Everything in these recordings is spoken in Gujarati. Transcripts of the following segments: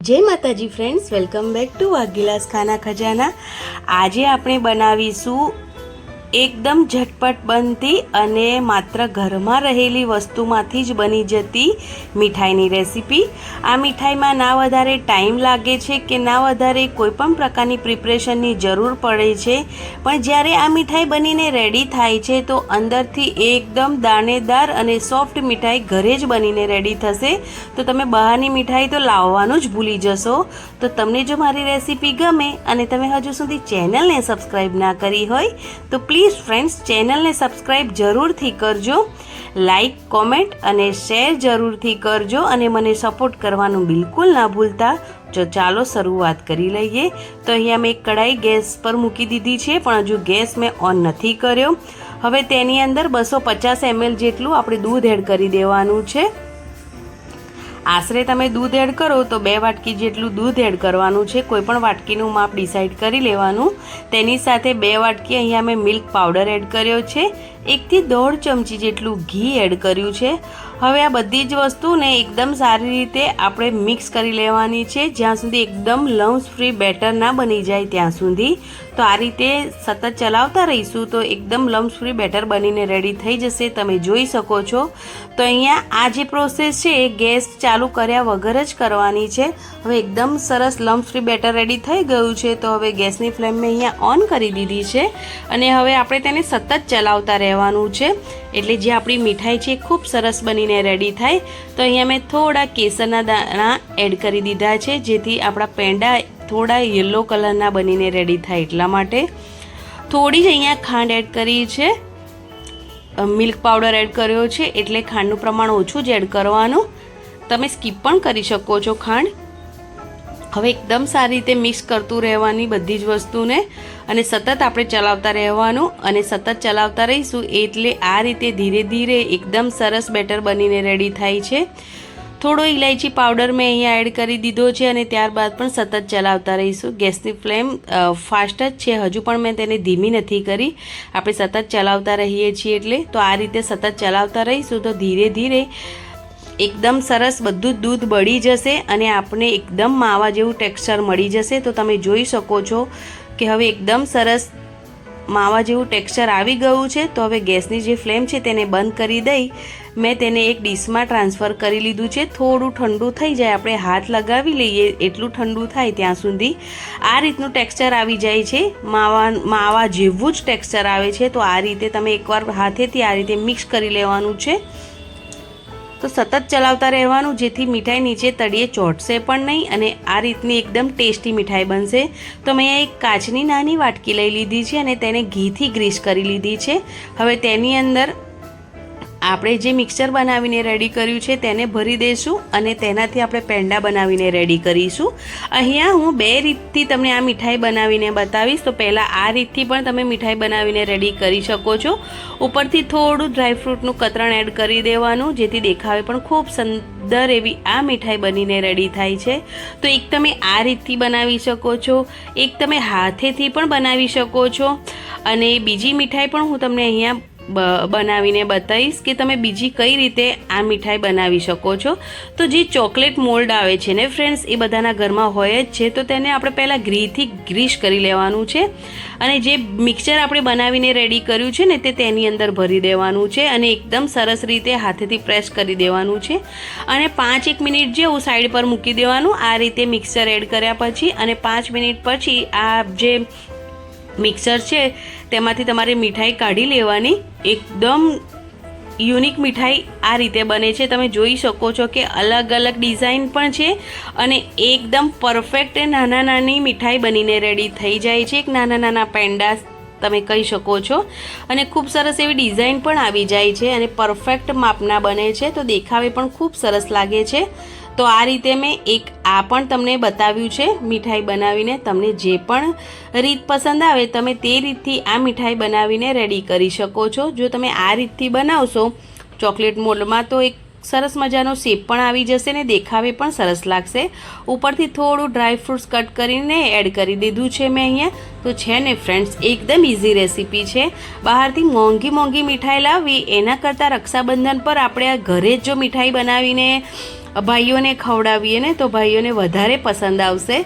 જય માતાજી ફ્રેન્ડ્સ વેલકમ બેક ટુ વાઘીલાસ ખાના ખજાના. આજે આપણે બનાવીશું એકદમ ઝટપટ બનતી અને માત્ર ઘરમાં રહેલી વસ્તુમાંથી જ બની જતી મીઠાઈની રેસીપી. આ મીઠાઈમાં ના વધારે ટાઈમ લાગે છે કે ના વધારે કોઈ પણ પ્રકારની પ્રિપરેશનની જરૂર પડે છે. પણ જ્યારે આ મીઠાઈ બનીને રેડી થાય છે, તો અંદરથી એકદમ દાણેદાર અને સોફ્ટ મીઠાઈ ઘરે જ બનીને રેડી થશે. તો તમે બહારની મીઠાઈ તો લાવવાનું જ ભૂલી જશો. તો તમને જો મારી રેસીપી ગમે અને તમે હજુ સુધી ચેનલને સબસ્ક્રાઈબ ના કરી હોય, તો પ્લીઝ ફ્રેન્ડ્સ ચેનલને સબસ્ક્રાઈબ જરૂરથી કરજો. લાઈક કોમેન્ટ અને શેર જરૂરથી કરજો અને મને સપોર્ટ કરવાનું બિલકુલ ના ભૂલતા. જો ચાલો શરૂઆત કરી લઈએ. તો અહીંયા મેં એક કઢાઈ ગેસ પર મૂકી દીધી છે, પણ હજુ ગેસ મેં ઓન નથી કર્યો. હવે તેની અંદર બસો પચાસ એમએલ જેટલું આપણે દૂધ એડ કરી દેવાનું છે. આશરે તમે દૂધ એડ કરો તો બે વાટકી જેટલું દૂધ એડ કરવાનું છે કોઈપણ વાટકીનું માપ ડિસાઇડ કરી લેવાનું. તેની સાથે બે વાટકી અહીંયા મેં મિલ્ક પાવડર એડ કર્યો છે. એકથી દોઢ ચમચી જેટલું ઘી એડ કર્યું છે. હવે આ બધી જ વસ્તુને એકદમ સારી રીતે આપણે મિક્સ કરી લેવાની છે. જ્યાં સુધી એકદમ લમ્સ ફ્રી બેટર ના બની જાય ત્યાં સુધી. તો આ રીતે સતત ચલાવતા રહીશું તો એકદમ લમ્સ ફ્રી બેટર બનીને રેડી થઈ જશે. તમે જોઈ શકો છો. તો અહીંયા આ જે પ્રોસેસ છે એ ગેસ ચાલુ કર્યા વગર જ કરવાની છે. હવે એકદમ સરસ લમ્સ ફ્રી બેટર રેડી થઈ ગયું છે. તો હવે ગેસની ફ્લેમ મેં અહીંયા ઓન કરી દીધી છે. અને હવે આપણે તેને સતત ચલાવતા રહેવાનું છે. એટલે જે આપણી મીઠાઈ છે ખૂબ સરસ બનીને રેડી થાય. તો અહીંયા મેં થોડા કેસરના દાણા એડ કરી દીધા છે, જેથી આપણા પેંડા થોડા યલો કલરના બનીને રેડી થાય એટલા માટે. થોડી જ અહીંયા ખાંડ એડ કરી છે. મિલ્ક પાવડર એડ કર્યો છે, એટલે ખાંડનું પ્રમાણ ઓછું જ એડ કરવાનું. તમે સ્કીપ પણ કરી શકો છો ખાંડ. હવે એકદમ સારી રીતે મિક્સ કરતું રહેવાની બધી જ વસ્તુને અને સતત આપણે ચલાવતા રહેવાનું અને સતત ચલાવતા રહીશું એટલે આ રીતે ધીરે ધીરે એકદમ સરસ બેટર બનીને રેડી થાય છે. થોડો ઇલાયચી પાવડર મેં અહીંયા એડ કરી દીધો છે અને ત્યારબાદ પણ સતત ચલાવતા રહીશું. ગેસની ફ્લેમ ફાસ્ટ જ છે. હજુ પણ મેં તેને ધીમી નથી કરી. આપણે સતત ચલાવતા રહીએ છીએ એટલે તો આ રીતે સતત ચલાવતા રહીશું તો ધીરે ધીરે એકદમ સરસ બધું જ દૂધ બળી જશે અને આપણે એકદમ માવા જેવું ટેક્સચર મળી જશે. તો તમે જોઈ શકો છો કે હવે એકદમ સરસ માવા જેવું ટેક્સચર આવી ગયું છે. તો હવે ગેસની જે ફ્લેમ છે તેને બંધ કરી દઈ. મેં તેને એક ડીશમાં ટ્રાન્સફર કરી લીધું છે. થોડું ઠંડુ થઈ જાય, આપણે હાથ લગાવી લઈએ એટલું ઠંડુ થાય ત્યાં સુધી. આ રીતનું ટેક્સચર આવી જાય છે. માવા માવા જેવું જ ટેક્સચર આવે છે. તો આ રીતે તમે એકવાર હાથેથી આ રીતે મિક્સ કરી લેવાનું છે. તો સતત ચલાવતા રહેવાનું, જેથી મીઠાઈ નીચે તળિયે ચોંટશે પણ નહીં અને આ રીતની એકદમ ટેસ્ટી મીઠાઈ બનશે. તો મેં એક કાચની નાની વાટકી લઈ લીધી છે અને તેને ઘીથી ગ્રીસ કરી લીધી છે. હવે તેની અંદર આપણે જે મિક્સર બનાવીને રેડી કર્યું છે તેને ભરી દઈશું અને તેનાથી આપણે પેંડા બનાવીને રેડી કરીશું. અહીંયા હું બે રીતથી તમને આ મીઠાઈ બનાવીને બતાવીશ. તો પહેલાં આ રીતથી પણ તમે મીઠાઈ બનાવીને રેડી કરી શકો છો. ઉપરથી થોડું ડ્રાયફ્રૂટનું કતરણ એડ કરી દેવાનું, જેથી દેખાવે પણ ખૂબ સુંદર એવી આ મીઠાઈ બનીને રેડી થાય છે. તો એક તમે આ રીતથી બનાવી શકો છો. એક તમે હાથેથી પણ બનાવી શકો છો. અને બીજી મીઠાઈ પણ હું તમને અહીંયા બનાવીને બતાવીશ કે તમે બીજી કઈ રીતે આ મીઠાઈ બનાવી શકો છો. તો જે ચોકલેટ મોલ્ડ આવે છે ને ફ્રેન્ડ્સ, એ બધાના ઘરમાં હોય જ છે, તો તેને આપણે પહેલાં ઘીથી ગ્રીસ કરી લેવાનું છે. અને જે મિક્સર આપણે બનાવીને રેડી કર્યું છે ને તે તેની અંદર ભરી દેવાનું છે અને એકદમ સરસ રીતે હાથેથી પ્રેસ કરી દેવાનું છે. અને પાંચ એક મિનિટ જેવું સાઈડ પર મૂકી દેવાનું, આ રીતે મિક્સર એડ કર્યા પછી અને પાંચ મિનિટ પછી આ જે મિક્સર છે તેમાંથી તમારે મીઠાઈ કાઢી લેવાની. એકદમ યુનિક મીઠાઈ આ રીતે બને છે. તમે જોઈ શકો છો કે અલગ અલગ ડિઝાઇન પણ છે અને એકદમ પરફેક્ટ નાના નાની મીઠાઈ બનીને રેડી થઈ જાય છે. એક નાના નાના પેંડા તમે કહી શકો છો. અને ખૂબ સરસ એવી ડિઝાઇન પણ આવી જાય છે અને પરફેક્ટ માપના બને છે. તો દેખાવે પણ ખૂબ સરસ લાગે છે. તો આ રીતે મેં એક આ પણ તમને બતાવ્યું છે, મીઠાઈ બનાવીને તમને જે પણ રીત પસંદ આવે તમે તે રીતથી આ મીઠાઈ બનાવીને રેડી કરી શકો છો. જો તમે આ રીતથી બનાવશો, ચોકલેટ મોલ્ડમાં તો એક સરસ મજાનો શેપ પણ આવી જશે ને દેખાવે પણ સરસ લાગશે. ઉપરથી થોડું ડ્રાય ફ્રૂટ્સ કટ કરીને એડ કરી દીધું છે મેં અહીંયા. તો છે ને ફ્રેન્ડ્સ એકદમ ઇઝી રેસીપી છે. બહારથી મોંઘી મોંઘી મીઠાઈ લાવવી, એના કરતાં રક્ષાબંધન પર આપણે ઘરે જ જો મીઠાઈ બનાવીને ભાઈઓને ખવડાવીએ ને તો ભાઈઓને વધારે પસંદ આવશે.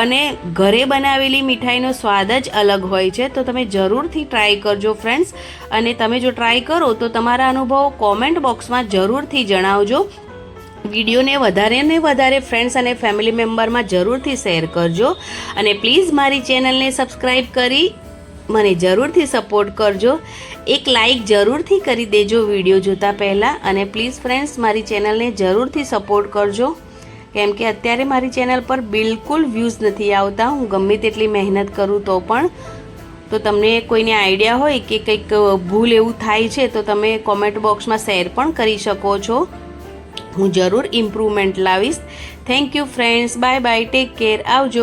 અને ઘરે બનાવેલી મીઠાઈનો સ્વાદ જ અલગ હોય છે. તો તમે જરૂરથી ટ્રાય કરજો ફ્રેન્ડ્સ અને તમે જો ટ્રાય કરો તો તમારા અનુભવો કોમેન્ટ બોક્સમાં જરૂરથી જણાવજો. વિડીયોને વધારે ને વધારે ફ્રેન્ડ્સ અને ફેમિલી મેમ્બરમાં જરૂરથી શેર કરજો. અને પ્લીઝ મારી ચેનલને સબસ્ક્રાઈબ કરી મને જરૂરથી સપોર્ટ કરજો. એક લાઈક જરૂરથી કરી દેજો વીડિયો જોતા પહેલાં અને પ્લીઝ ફ્રેન્ડ્સ મારી ચેનલને જરૂરથી સપોર્ટ કરજો. કેમ કે અત્યારે મારી ચેનલ પર બિલકુલ વ્યૂઝ નથી આવતા. હું ગમે તેટલી મહેનત કરું તો પણ. તો તમને કોઈને આઈડિયા હોય કે કંઈક ભૂલ એવું થાય છે, તો તમે કોમેન્ટ બોક્સમાં શેર પણ કરી શકો છો. હું જરૂર ઇમ્પ્રુવમેન્ટ લાવીશ. Thank you friends bye bye take care આવજો.